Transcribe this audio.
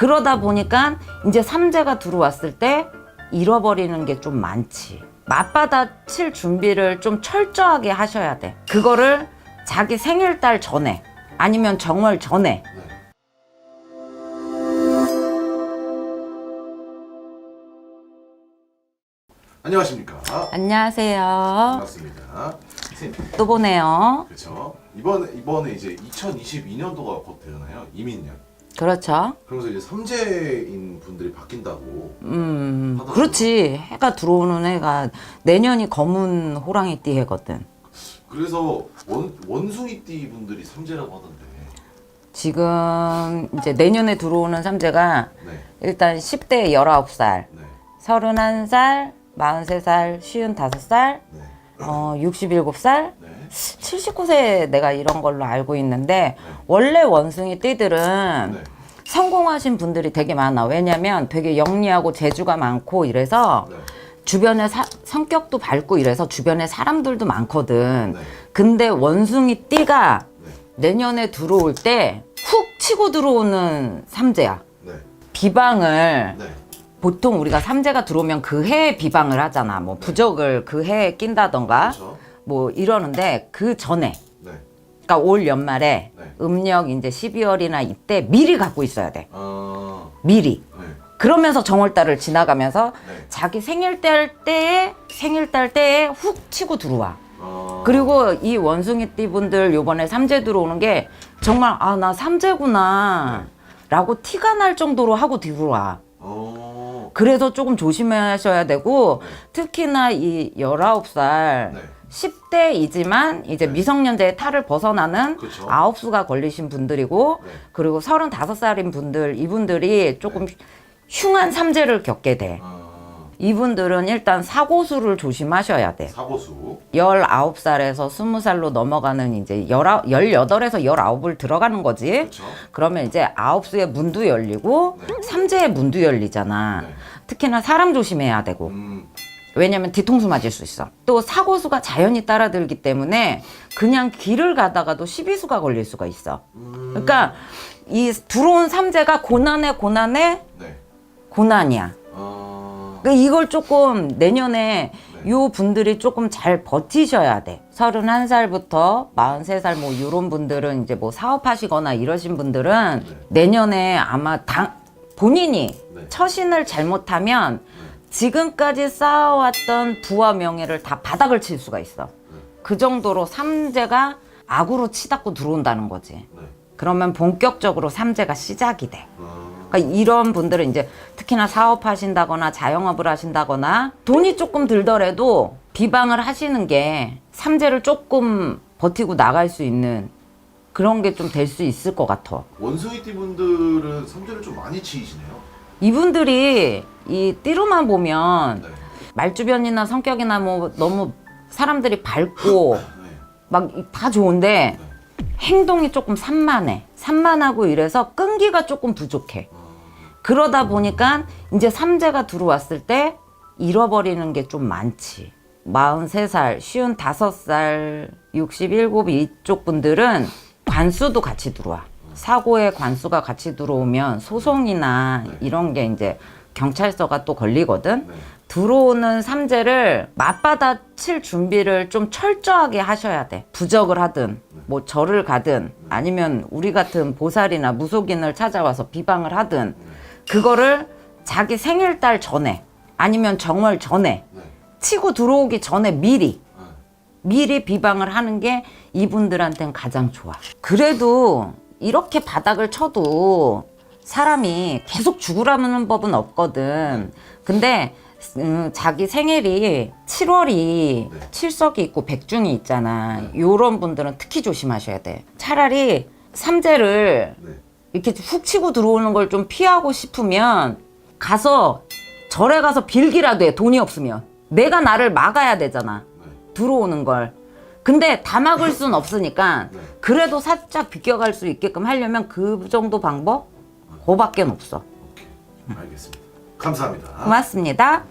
그러다 보니까 이제 삼재가 들어왔을 때 잃어버리는 게 좀 많지. 맞받아 칠 준비를 좀 철저하게 하셔야 돼. 그거를 자기 생일달 전에 아니면 정월 전에 네. 안녕하십니까. 안녕하세요. 반갑습니다. 선생님, 또 보네요. 그렇죠. 이번 이번에 이제 2022년도가 곧 되잖아요. 이민년. 그렇죠. 그러면서 이제 삼재인 분들이 바뀐다고. 음, 하더라고요. 그렇지. 해가 들어오는 해가 내년이 검은 호랑이띠 해거든. 그래서 원 원숭이띠 분들이 삼재라고 하던데. 지금 이제 내년에 들어오는 삼재가 네. 일단 10대 19살, 네. 31살, 43살, 55살, 네. 어, 67살, 네. 79세 내가 이런 걸로 알고 있는데 원래 원숭이 띠들은 네. 성공하신 분들이 되게 많아. 왜냐면 되게 영리하고 재주가 많고 이래서 네. 주변에 사- 성격도 밝고 이래서 주변에 사람들도 많거든. 네. 근데 원숭이 띠가 네. 내년에 들어올 때 훅 치고 들어오는 삼재야. 네. 비방을 네. 보통 우리가 삼재가 들어오면 그 해에 비방을 하잖아. 뭐 부적을 그 해에 낀다던가 그렇죠. 뭐 이러는데 그 전에 네. 그러니까 올 연말에 네. 음력 이제 12월이나 이때 미리 갖고 있어야 돼. 아. 미리. 네. 그러면서 정월달을 지나가면서 네. 자기 생일달 때에 생일달 때에 훅 치고 들어와. 아. 그리고 이 원숭이띠 분들 요번에 삼재 들어오는 게 정말 아 나 삼재구나 라고 티가 날 정도로 하고 들어와. 어. 그래서 조금 조심하셔야 되고 특히나 이 19살 네. 10대이지만 이제 미성년자의 탈을 벗어나는 그쵸. 아홉 수가 걸리신 분들이고 네. 그리고 35살인 분들 이분들이 조금 흉한 삼재를 겪게 돼. 아. 이분들은 일단 사고수를 조심하셔야 돼. 사고수. 19살에서 20살로 넘어가는 이제 19, 18에서 19을 들어가는 거지. 그렇죠. 그러면 이제 아홉 수의 문도 열리고 네. 삼재의 문도 열리잖아. 네. 특히나 사람 조심해야 되고. 음. 왜냐면 뒤통수 맞을 수 있어. 또 사고수가 자연히 따라들기 때문에 그냥 길을 가다가도 시비수가 걸릴 수가 있어. 음. 그러니까 이 들어온 삼재가 고난에 고난에 네. 고난이야. 아. 그러니까 이걸 조금 내년에 네. 요 분들이 조금 잘 버티셔야 돼. 31살부터 43살 뭐 요런 분들은 이제 뭐 사업하시거나 이러신 분들은 네. 내년에 아마 당 본인이 네. 처신을 잘못하면 지금까지 쌓아왔던 부와 명예를 다 바닥을 칠 수가 있어. 네. 그 정도로 삼재가 악으로 치닫고 들어온다는 거지. 네. 그러면 본격적으로 삼재가 시작이 돼. 아. 그러니까 이런 분들은 이제 특히나 사업하신다거나 자영업을 하신다거나 돈이 조금 들더라도 비방을 하시는 게 삼재를 조금 버티고 나갈 수 있는 그런 게 좀 될 수 있을 것 같아. 원숭이띠 분들은 삼재를 좀 많이 치이시네요. 이분들이 이 띠로만 보면 네. 말주변이나 성격이나 뭐 너무 사람들이 밝고 네. 막다 좋은데 행동이 조금 산만해. 산만하고 이래서 끈기가 조금 부족해. 그러다 보니까 이제 삼재가 들어왔을 때 잃어버리는 게 좀 많지. 43살, 55살, 67 이쪽 분들은 관수도 같이 들어와. 사고에 관수가 같이 들어오면 소송이나 이런 게 이제 경찰서가 또 걸리거든. 네. 들어오는 삼재를 맞받아 칠 준비를 좀 철저하게 하셔야 돼. 부적을 하든, 뭐 절을 가든, 아니면 우리 같은 보살이나 무속인을 찾아와서 비방을 하든, 그거를 자기 생일달 전에, 아니면 정월 전에, 네. 치고 들어오기 전에 미리, 네. 미리 비방을 하는 게 이분들한테는 가장 좋아. 그래도 이렇게 바닥을 쳐도 사람이 계속 죽으라는 법은 없거든. 근데 음, 자기 생일이 7월이 네. 칠석이 있고 백중이 있잖아. 요런 분들은 특히 조심하셔야 돼. 차라리 삼재를 네. 이렇게 훅 치고 들어오는 걸 좀 피하고 싶으면 가서 절에 가서 빌기라도 해. 돈이 없으면. 내가 나를 막아야 되잖아. 네. 들어오는 걸. 근데 다 막을 순 없으니까 네. 그래도 살짝 비껴갈 수 있게끔 하려면 그 정도 방법? 그밖에 없어. 알겠습니다. 감사합니다. 고맙습니다.